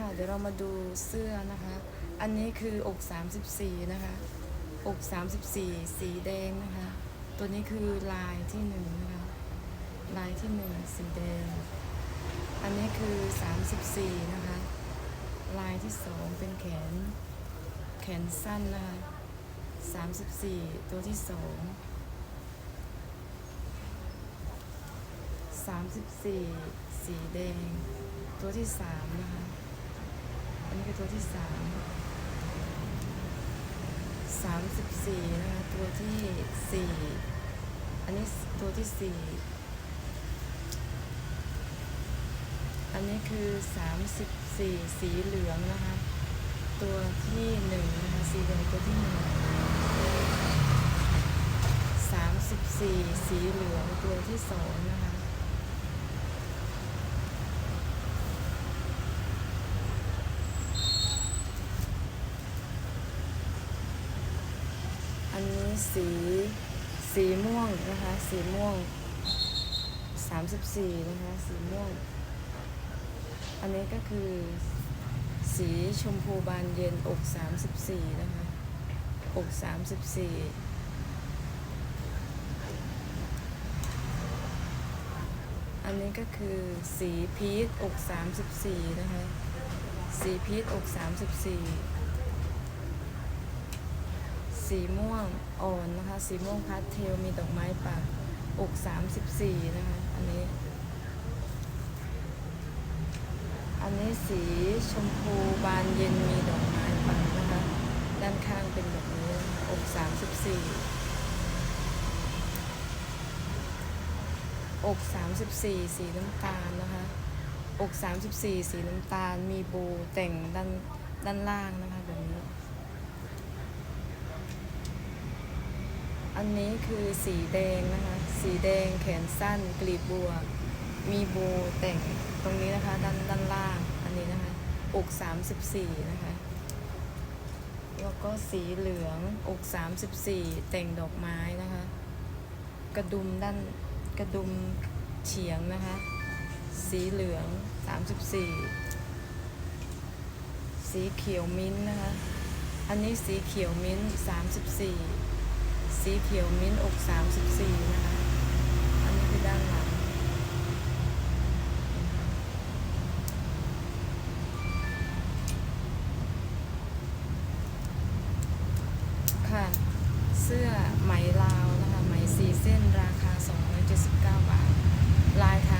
ค่ะ เดี๋ยวเรามาดูเสื้อนะคะ อันนี้คืออก 34 นะคะ อก 34 สีแดงนะคะ ตัวนี้คือลายที่หนึ่งนะคะ ลายที่หนึ่งสีแดง อันนี้คือ 34 นะคะ ลายที่สองเป็นแขน แขนสั้นนะคะ 34 ตัวที่สอง34 สีแดง ตัวที่สามนะคะ อันนี้คือตัวที่สามสามสิบสี่นะคะตัวที่สี่อันนี้ตัวที่สี่อันนี้คือสามสิบสี่สีเหลืองนะคะ ตัวที่หนึ่งนะคะสีเหลืองตัวที่หนึ่งสามสิบสี่สีเหลืองตัวที่สองนะคะ อันนี้ สี สีม่วงนะคะ สีม่วงสามสิบสี่นะคะ สีม่วง อันนี้ก็คือ สีชมพูบานเย็นอกสามสิบสี่นะคะ อกสามสิบสี่อันนี้ก็คือสีพีชอกสามสิบสี่นะคะ สีพีชอกสามสิบสี่ สีม่วงอ่อนนะคะ สีม่วงพาสเทลมีดอกไม้ปักอก34นะคะ อันนี้ อันนี้สีชมพูบานเย็นมีดอกไม้ปักนะคะ ด้านข้างเป็นแบบนี้นะคะอก34อก34สีน้ำตาลนะคะ อก34สีน้ำตาลมีโบแต่งด้านด้านล่างนะคะแบบนี้ อันนี้คือสีแดงนะคะ สีแดงแขนสั้นกลีบบัว มีโบแต่งตรงนี้นะคะด้านด้านล่างอันนี้นะคะอก34นะคะแล้วก็สีเหลืองอก34แต่งดอกไม้นะคะ กระดุมด้านกระดุมเฉียงนะคะ สีเหลือง34สีเขียวมิ้นนะคะ อันนี้สีเขียวมิ้นท์34สี สีเขียวมิ้นท์อก 34 นะคะ อันนี้คือด้านหลัง ค่ะ เสื้อไหมลาวนะคะ ไหมสีเส้นราคา 279 บาท ลายทาง